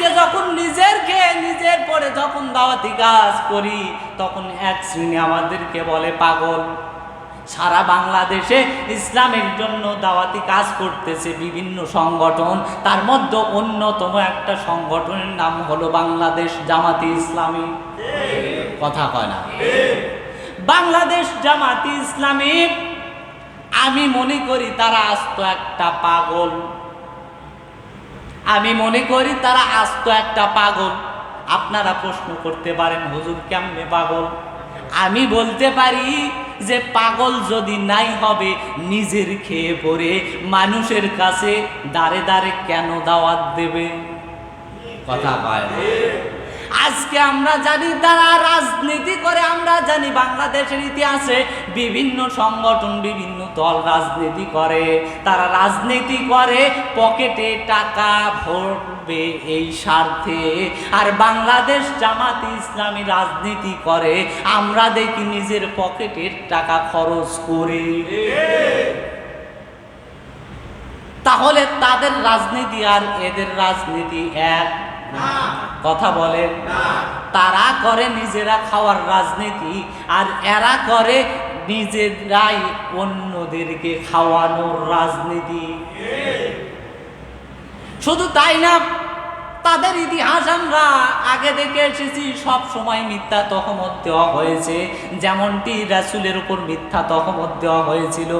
আজকে যখন নিজের খেয়ে নিজের পরে যখন দাওয়াতি কাজ করি, তখন এক শ্রেণি আমাদেরকে বলে, পাগল, সারা বাংলাদেশে ইসলামের জন্য দাওয়াতি কাজ করতেছে বিভিন্ন সংগঠন। তার মধ্যে অন্যতম একটা সংগঠনের নাম হলো বাংলাদেশ জামাতি ইসলামী। কথা কয় না। বাংলাদেশ জামাতি ইসলামী, আমি মনে করি তারা আস্ত একটা পাগল। আমি মনে করি তারা আস্ত একটা পাগল। আপনারা প্রশ্ন করতে পারেন, হুজুর কেমনে পাগল? আমি বলতে পারি যে পাগল যদি নাই হবে, নিজের খেয়ে পড়ে মানুষের কাছে দাঁড়ে দাঁড়ে কেন দাওয়াত দেবে? কথা না। আজকে আমরা জানি তারা রাজনীতি করে, আমরা জানি বাংলাদেশের ইতিহাসে বিভিন্ন সংগঠন, বিভিন্ন দল রাজনীতি করে তারা রাজনীতি করে পকেটে টাকা ভরবে এই স্বার্থে। আর বাংলাদেশ জামাত ইসলামী রাজনীতি করে আমরা দেখি নিজের পকেটের টাকা খরচ করে। তাহলে তাদের রাজনীতি আর এদের রাজনীতি এক? কথা বলেন। তারা করে নিজেরা খাওয়ার রাজনীতি আর এরা করে নিজেরাই অন্যদেরকে খাওয়ানোর রাজনীতি। শুধু তাই না তাদের ইতিহাস আমরা আগে দেখে এসেছি, সব সময় মিথ্যা তহমত দেওয়া হয়েছে। যেমনটি রাসুলের উপর মিথ্যা তহমত দেওয়া হয়েছিল।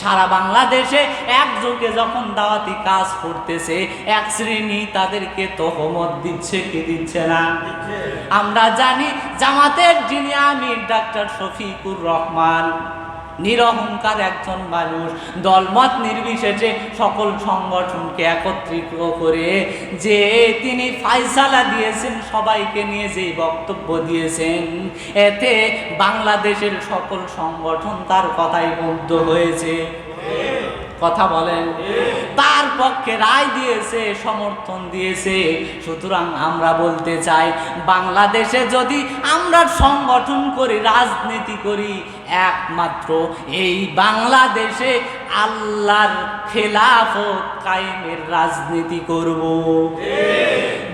সারা বাংলাদেশে একযোগে যখন দাওয়াতি কাজ করতেছে, এক শ্রেণি তাদেরকে তহমত দিচ্ছে কি দিচ্ছে না? আমরা জানি জামাতের যিনি আমি ডাক্তার শফিকুর রহমান। নিরহংকার একজন মানুষ, দলমত নির্বিশেষে সকল সংগঠনকে একত্রিত করে যে তিনি ফাইসালা দিয়েছেন, সবাইকে নিয়ে যেই বক্তব্য দিয়েছেন, এতে বাংলাদেশের সকল সংগঠন তার কথাই মুগ্ধ হয়েছে। কথা বলেন। তার পক্ষে রায় দিয়েছে, সমর্থন দিয়েছে। সুতরাং আমরা বলতে চাই, বাংলাদেশে যদি আমরা সংগঠন করি, রাজনীতি করি, একমাত্র এই বাংলাদেশে আল্লাহর খেলাফত কায়েমের রাজনীতি করব।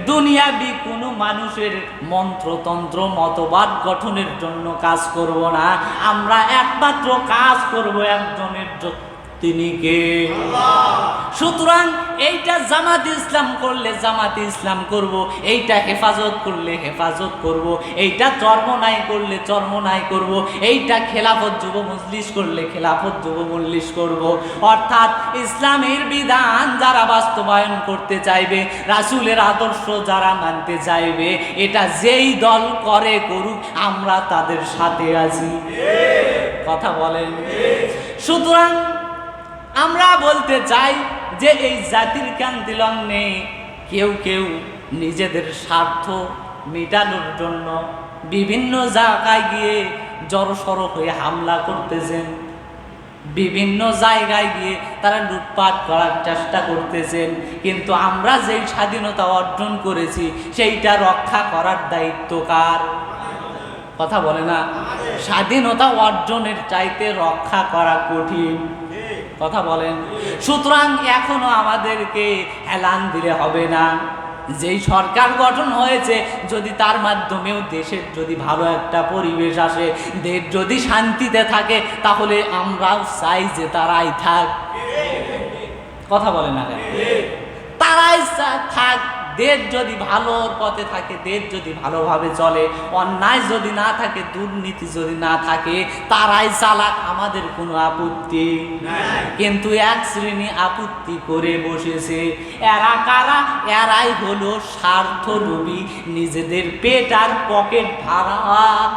দুনিয়াবি কোনো মানুষের মন্ত্রতন্ত্র, মতবাদ গঠনের জন্য কাজ করব না। আমরা একমাত্র কাজ করব একজনের তিনি কে? সুতরাং এইটা জামাত ইসলাম করলে জামাত ইসলাম করব, এইটা হেফাজত করলে হেফাজত করব, এইটা চর্মনাই করলে চর্মনাই করব, এইটা খেলাফত যুব মজলিস করলে খেলাফত যুব মজলিস করব। অর্থাৎ ইসলামের বিধান যারা বাস্তবায়ন করতে চাইবে, রাসূলের আদর্শ যারা মানতে চাইবে, এটা যেই দল করে করুক, আমরা তাদের সাথে আছি। কথা বলেন? সুতরাং আমরা বলতে চাই যে এই জাতির কান্তি লগ্নে কেউ কেউ নিজেদের স্বার্থ মেটানোর জন্য বিভিন্ন জায়গায় গিয়ে জড়সড় হয়ে হামলা করতেছেন। বিভিন্ন জায়গায় গিয়ে তারা লুটপাট করার চেষ্টা করতেছেন। কিন্তু আমরা যেই স্বাধীনতা অর্জন করেছি, সেইটা রক্ষা করার দায়িত্ব কার? কথা বলে না। স্বাধীনতা অর্জনের চাইতে রক্ষা করা কঠিন। কথা বলেন। সুতরাং এখনও আমাদেরকে হেলান দিলে হবে না। যেই সরকার গঠন হয়েছে, যদি তার মাধ্যমেও দেশের যদি ভালো একটা পরিবেশ আসে, দেশ যদি শান্তিতে থাকে, তাহলে আমরাও চাই যে তারাই থাক। কথা বলে না তারাই থাক। দেশ যদি ভালোর পথে থাকে, দেশ যদি ভালোভাবে চলে, অন্যায় যদি না থাকে, দুর্নীতি যদি না থাকে, তারাই চালাক, আমাদের কোনো আপত্তি কিন্তু এক শ্রেণি আপত্তি করে বসেছে। এরা কারা? এরাই হলো স্বার্থলোভী নিজেদের পেট আর পকেট ভাড়া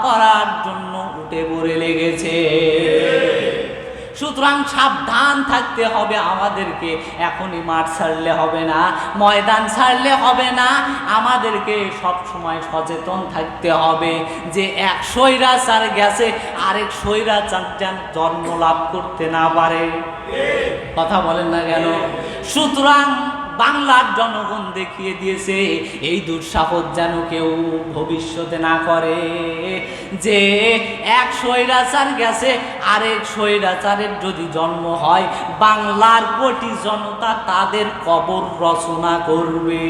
করার জন্য উঠে পড়ে লেগেছে। সুতরাং সাবধান থাকতে হবে আমাদেরকে। এখনই মাঠ ছাড়লে হবে না, ময়দান ছাড়লে হবে না। আমাদেরকে সব সময় সচেতন থাকতে হবে যে এক স্বৈরাচার গেছে, আরেক স্বৈরাচার যেন জন্ম লাভ করতে না পারে। কথা বলেন না কেন? সুতরাং বাংলার জনগণ দেখিয়ে দিয়েছে, এই দুঃসাহস যেন কেউ ভবিষ্যতে না করে। যে এক স্বৈরাচার গেছে, আরেক স্বৈরাচারের যদি জন্ম হয়, বাংলার কোটি জনতা তাদের কবর রচনা করবে।